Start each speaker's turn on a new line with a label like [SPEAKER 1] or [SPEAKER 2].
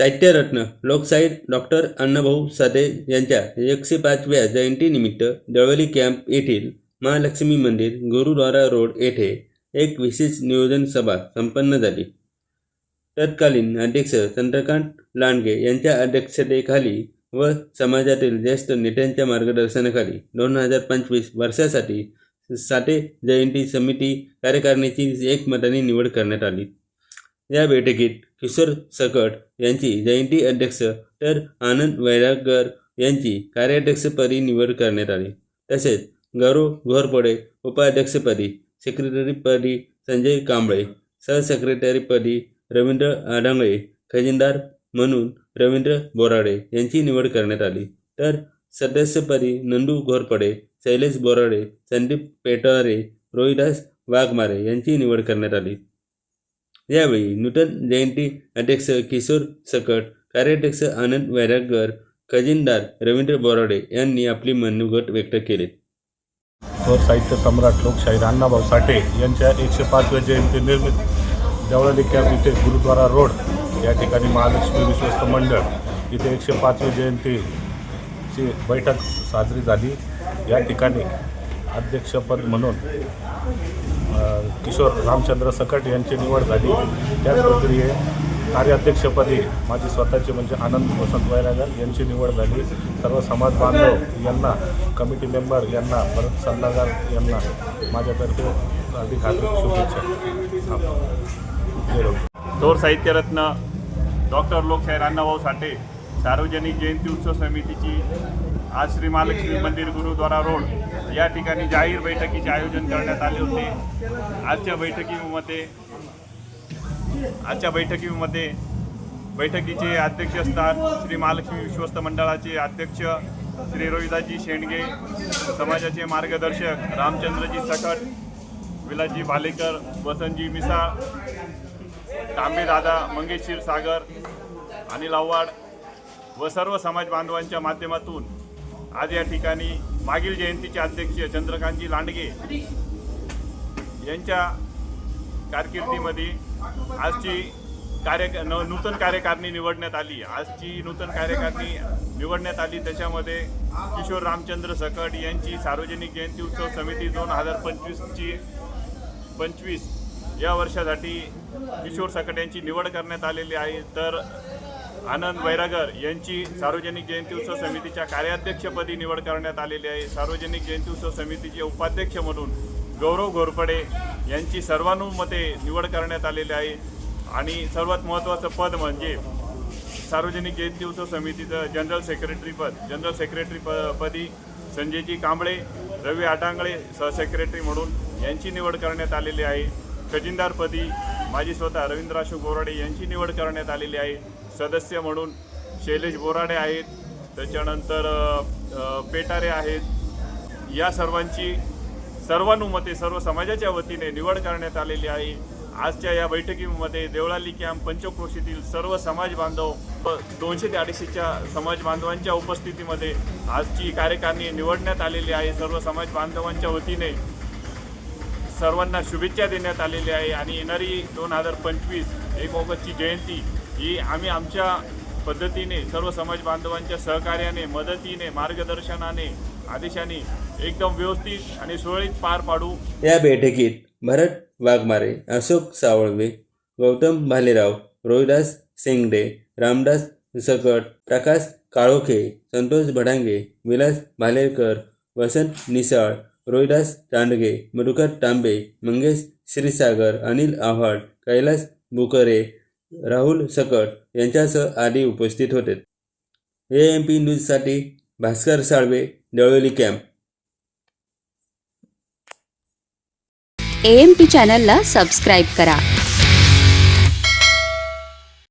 [SPEAKER 1] साहित्यरत्न लोकशाहीर डॉक्टर अण्णाभाऊ साधे यांच्या एकशे पाचव्या जयंतीनिमित्त दळवली कॅम्प येथील महालक्ष्मी मंदिर गुरुद्वारा रोड येथे एक विशेष नियोजन सभा संपन्न झाली. तत्कालीन अध्यक्ष चंद्रकांत लांडगे यांच्या अध्यक्षतेखाली व समाजातील ज्येष्ठ नेत्यांच्या मार्गदर्शनाखाली दोन हजार पंचवीस वर्षासाठी साठे जयंती समिती कार्यकारिणीची एकमताने निवड करण्यात आली. या बैठकीत किशोर सकट यांची जयंती अध्यक्ष तर आनंद वैरागर यांची कार्याध्यक्षपदी निवड करण्यात आली. तसेच गौरव घोरपडे उपाध्यक्षपदी सेक्रेटरीपदी संजय कांबळे सहसेक्रेटरीपदी रवींद्र आडांगळे खजिनदार म्हणून रवींद्र बोराडे यांची निवड करण्यात आली. तर सदस्यपदी नंदू घोरपडे शैलेश बोराडे संदीप पेटारे रोहिदास वाघमारे यांची निवड करण्यात आली. यावेळी नूतन जयंती अध्यक्ष किशोर सकट कार्याध्यक्ष आनंद वैरागकर खजिनदार रवींद्र बोराडे यांनी आपली मनोगत व्यक्त केले.
[SPEAKER 2] थोर साहित्य सम्राट लोकशाहीर अण्णाभाऊ साठे यांच्या एकशे पाचव्या जयंती निर्मित देवळाली कॅम्प इथे गुरुद्वारा रोड या ठिकाणी महालक्ष्मी विश्वस्त मंडळ इथे एकशे पाचवी जयंतीची बैठक साजरी झाली. या ठिकाणी अध्यक्षपद म्हणून किशोर रामचंद्र सकट यांची निवड झाली. त्याच प्रक्रिये कार्याध्यक्षपदी माझे स्वतःचे म्हणजे आनंद वसंत वैरागर यांची निवड झाली. सर्व समाज बांधव यांना कमिटी मेंबर यांना परत सल्लागार यांना माझ्यातर्फे अधिक हार्दिक शुभेच्छा.
[SPEAKER 3] थोर साहित्यरत्न डॉक्टर लोकशाहीर अण्णाभाऊ साठे सार्वजनिक जयंती उत्सव समितीची आज श्री महालक्ष्मी मंदिर गुरुद्वारा रोड या ठिकाणी जाहीर बैठकीचे आयोजन करण्यात आले होते. आजच्या बैठकीमध्ये आजच्या बैठकीमध्ये बैठकीचे अध्यक्षस्थान श्री महालक्ष्मी विश्वस्त मंडळाचे अध्यक्ष श्री रोहिदाजी शेंडगे समाजाचे मार्गदर्शक रामचंद्रजी सकट विलाजी भालेकर वसंतजी मिसाळ तांबे दादा मंगेश क्षीरसागर अनिल आव्हाड व सर्व समाज बांधवांच्या माध्यमातून आज या ठिकाणी मागील जयंतीचे अध्यक्ष चंद्रकांतजी लांडगे यांच्या कारकिर्दीमध्ये आजची कार्य न- नूतन कार्यकारिणी निवडण्यात आली. आजची नूतन कार्यकारिणी निवडण्यात आली. त्याच्यामध्ये किशोर रामचंद्र सकट यांची सार्वजनिक जयंती उत्सव समिती दोन हजार पंचवीसची पंचवीस या वर्षासाठी किशोर सकट यांची निवड करण्यात आलेली आहे. तर आनंद वैरागर यांची सार्वजनिक जयंती उत्सव समितीच्या कार्याध्यक्षपदी निवड करण्यात आलेली आहे. सार्वजनिक जयंती उत्सव समितीचे उपाध्यक्ष म्हणून गौरव घोरपडे यांची सर्वानुमते निवड करण्यात आलेली आहे. आणि सर्वात महत्त्वाचं पद म्हणजे सार्वजनिक जयंती उत्सव समितीचं जनरल सेक्रेटरी पद. जनरल सेक्रेटरी प पदी संजयजी कांबळे रवी आटांगळे सहसेक्रेटरी म्हणून यांची निवड करण्यात आलेली आहे. खजिनदारपदी माझी स्वतः रवींद्र अशोक बोराडे यांची निवड करण्यात आलेली आहे. सदस्य म्हणून शैलेश बोराडे आहेत. त्याच्यानंतर पेटारे आहेत. या सर्वांची सर्वानुमते सर्व समाजाच्या वतीने निवड करण्यात आलेली आहे. आजच्या या बैठकीमध्ये देवळाली कॅम्प पंचक्रोशीतील सर्व समाज बांधव दोनशे ते अडीचशेच्या समाज बांधवांच्या उपस्थितीमध्ये आजची कार्यकारिणी निवडण्यात आलेली आहे. सर्व समाज बांधवांच्या वतीने सर्वांना शुभेच्छा देण्यात आलेल्या आहे. आणि येणारी दोन हजार पंचवीस एक ऑगस्टची जयंती ही आम्ही आमच्या पद्धतीने सर्व समाज बांधवांच्या सहकार्याने मदतीने मार्गदर्शनाने आदेशाने एकदम व्यवस्थित आणि सुरळीत पार पाडू.
[SPEAKER 1] या बैठकीत भरत वाघमारे अशोक सावळवे गौतम भालेराव रोहिदास सेंगडे रामदास सकट प्रकाश काळोखे संतोष भडांगे विलास भालेकर वसंत निसाळ रोहिदास तांडगे मधुकर तांबे मंगेश श्रीसागर अनिल आव्हाड कैलास बुकरे राहुल सकट यांच्यासह आदी उपस्थित होते. ए एम पी न्यूजसाठी भास्कर साळवे दळवली कॅम्प
[SPEAKER 4] ए एम पी चॅनलला सबस्क्राईब करा.